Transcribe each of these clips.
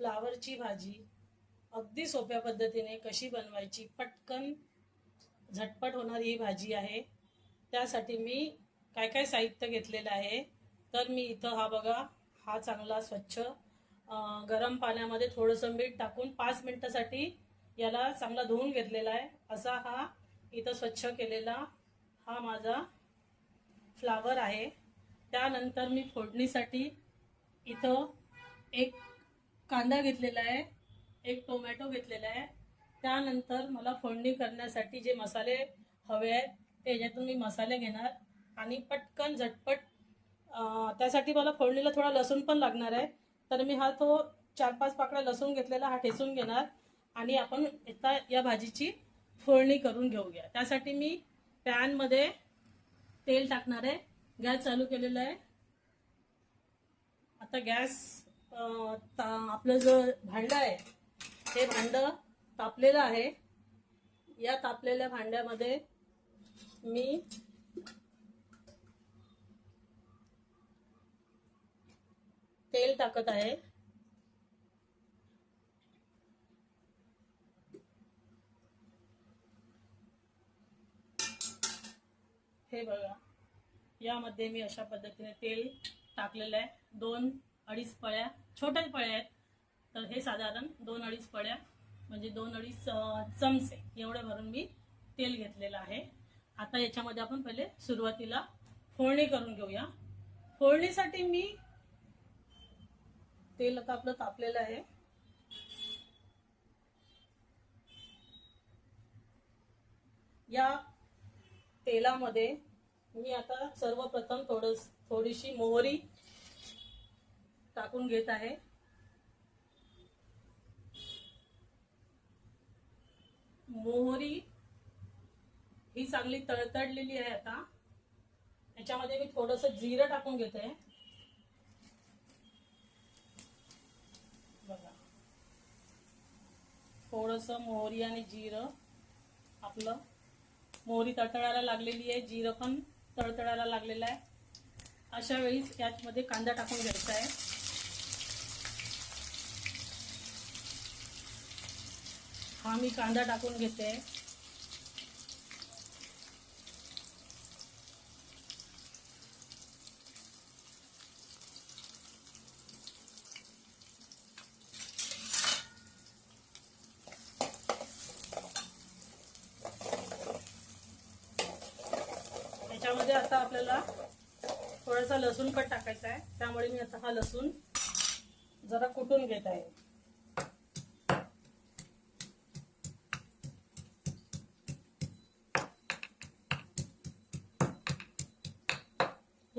फ्लावरची भाजी अगदी सोप्या पद्धतीने कशी बनवायची पटकन झटपट होणारी ही भाजी आहे. त्यासाठी मी काय काय साहित्य घेतलेलं आहे तर मी इथं हा बघा हा चांगला स्वच्छ गरम पाण्यामध्ये थोडंसं मीठ टाकून पाच मिनटासाठी याला चांगला धुवून घेतलेला आहे. असा हा इथं स्वच्छ केलेला हा माझा फ्लावर आहे. त्यानंतर मी फोडणीसाठी इथं एक कांदा घेतलेला आहे एक टोमॅटो घेतलेला आहे. त्यानंतर मला फोडणी करण्यासाठी जे मसाले हवे आहेत त्याच्यातून मी मसाले घेणार आणि पटकन झटपट त्यासाठी मला फोडणीला थोडा लसूण पण लागणार आहे. तर मी हा तो चार पाच पाकळ्या लसूण घेतलेला हा ठेचून घेणार आणि आपण आता या भाजीची फोडणी करून घेऊया. त्यासाठी मी पॅनमध्ये तेल टाकणार आहे. गॅस चालू केलेला आहे. आता गॅस आपलं जो भांडं आहे ते भांडं तापलेलं आहे. या तापलेल्या भांड्यामध्ये मी तेल टाकत आहे. हे बघा यामध्ये मी अशा पद्धतीने तेल टाकलेलं आहे. दोन अडीच पळ्या छोट्या पळ्या आहेत. तर हे साधारण दोन अडीच पळ्या म्हणजे दोन अडीच चमचे एवढं भरून मी तेल घेतलेलं आहे. आता याच्यामध्ये आपण पहिले सुरुवातीला फोडणी करून घेऊया. फोडणीसाठी मी तेल आता आपलं तापलेलं आहे. या तेलामध्ये मी आता सर्वप्रथम थोडं थोडीशी मोहरी टाकून घेत आहे. मोहरी ही चांगली तळतळलेली आहे आता. याच्यामध्ये मी थोडस जिरं टाकून घेते. बघा. थोडस मोहरी आणि जिरं आपलं मोहरी तळतळायला लागलेली आहे. जिरं पण तळतळायला लागलेलं आहे. अशा वेळीच याच्यामध्ये कांदा टाकून घ्यायचा आहे. हा मी कांदा टाकून घेते. त्याच्यामध्ये आता आपल्याला थोडासा लसूण कट टाकायचा आहे. त्यामुळे मी आता हा लसूण जरा कुटून घेत आहे.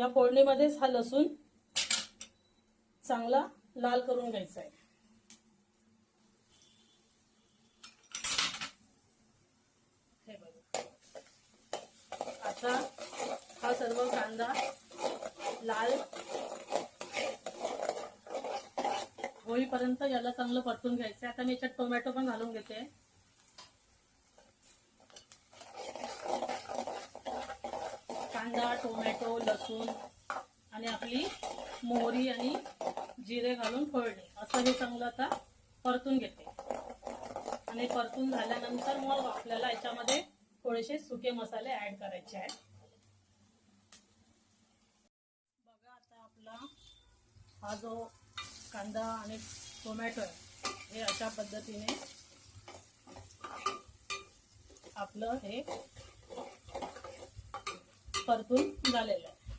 या फोडणीमध्येच हा लसूण चांगला लाल करून घ्यायचा आहे. आता हा सर्व कांदा लाल होईपर्यंत याला चांगलं परतून घ्यायचं आता मी याच्यात टोमॅटो पण घालून घेते. कांदा टोमॅटो लसूण आणि आपली मोहरी आणि जिरे घालून फोडणी. असं हे चांगलं आता परतून घेते. आणि परतून झाल्यानंतर मग आपल्याला याच्यामध्ये थोडेसे सुके मसाले ऍड करायचे आहेत. बघा आता आपला हा जो कांदा आणि टोमॅटो आहे हे अशा पद्धतीने आपलं हे परतून झालेलं आहे.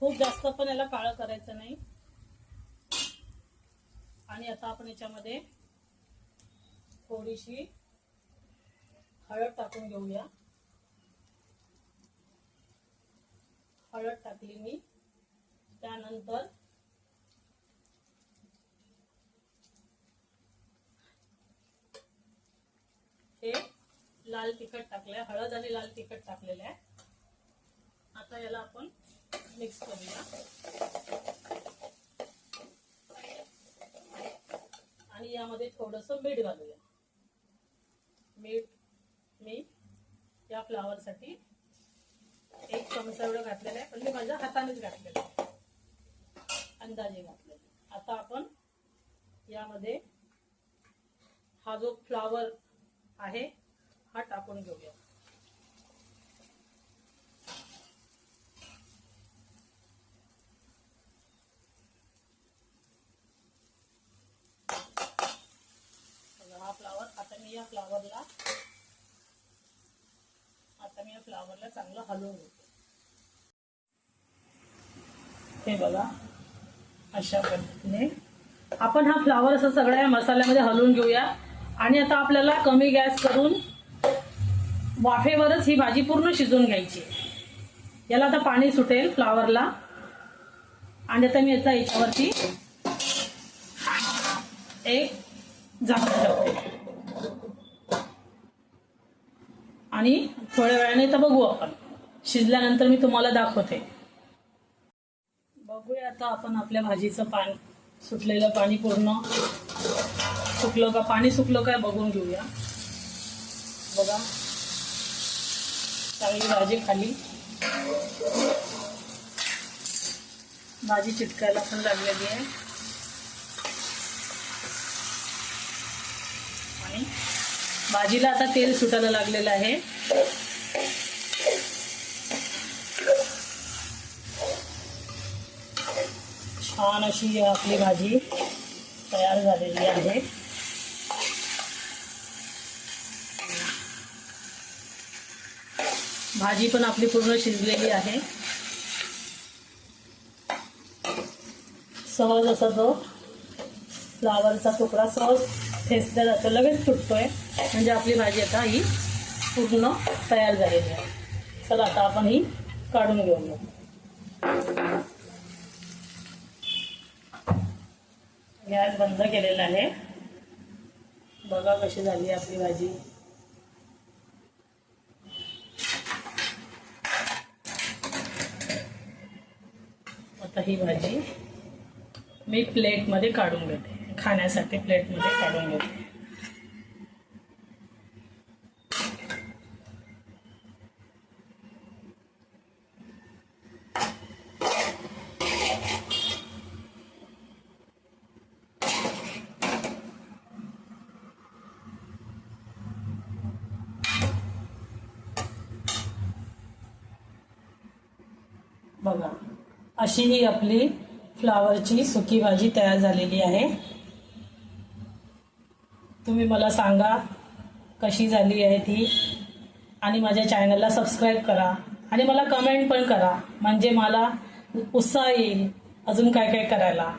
खूप जास्त पण याला काळं करायचं नाही. आणि आता आपण याच्यामध्ये थोडीशी हळद टाकून घेऊया. हळद टाकली मी. त्यानंतर हे लाल तिखट टाकलंय. हळद आणि लाल तिखट टाकलेलं आहे. आता याला आपण मिक्स करूया. आणि यामध्ये थोडस मीठ घालूया. मीठ मी या फ्लावरसाठी एक चमचा एवढं घातलेलं आहे. पण मी माझ्या हातानेच घातलेलं आहे. अंदाजे घातलेलं आहे. आता आपण यामध्ये हा जो फ्लावर आहे हा टाकून घेऊया बघा, हा फ्लावर आता मी या फ्लावरला आता मी या फ्लावरला चांगलं हलवून घेते. हे बघा अशा पद्धतीने. आपण हा फ्लावर असं सगळ्या मसाल्यामध्ये हलवून घेऊया. आणि आता आपल्याला कमी गॅस करून वाफेवरच ही भाजी पूर्ण शिजवून घ्यायची याला आता पाणी सुटेल फ्लावरला आणि आता मी याचा याच्यावरती एक झाकून ठेवते. आणि थोड्या वेळाने तर बघू आपण. शिजल्यानंतर मी तुम्हाला दाखवते. बघूया आता आपण आपल्या भाजीचं पाणी सुटलेलं पाणी पूर्ण. सुकलं का पाणी सुकलं काय बघून घेऊया. बघा. चांगली भाजी खाली भाजी चिटकायला पण लागलेली आहे. आणि भाजीला आता तेल सुटायला लागलेलं आहे. छान अशी आपली भाजी तयार झालेली आहे. भाजी पण आपली पूर्ण शिजलेली आहे. सहज असा तो फ्लावरचा तुकडा सहज ठेचला जातो लगेच तुटतोय. म्हणजे आपली भाजी आता ही पूर्ण तयार झालेली आहे चला, आता आपण ही काढून घेऊया गॅस बंद केलेला आहे बघा कशी झाली आपली भाजी। आता ही भाजी मी प्लेटमध्ये काढून घेते. खाण्यासाठी प्लेटमध्ये काढून घेते. बघा. अशी ही आपली फ्लावरची सुकी भाजी तयार झालेली आहे. तुम्ही मला सांगा कशी झाली आहे ती. आणि माझ्या चॅनलला सबस्क्राईब करा. आणि मला कमेंट पण करा. म्हणजे मला उत्साह येईल अजून काय काय करायला.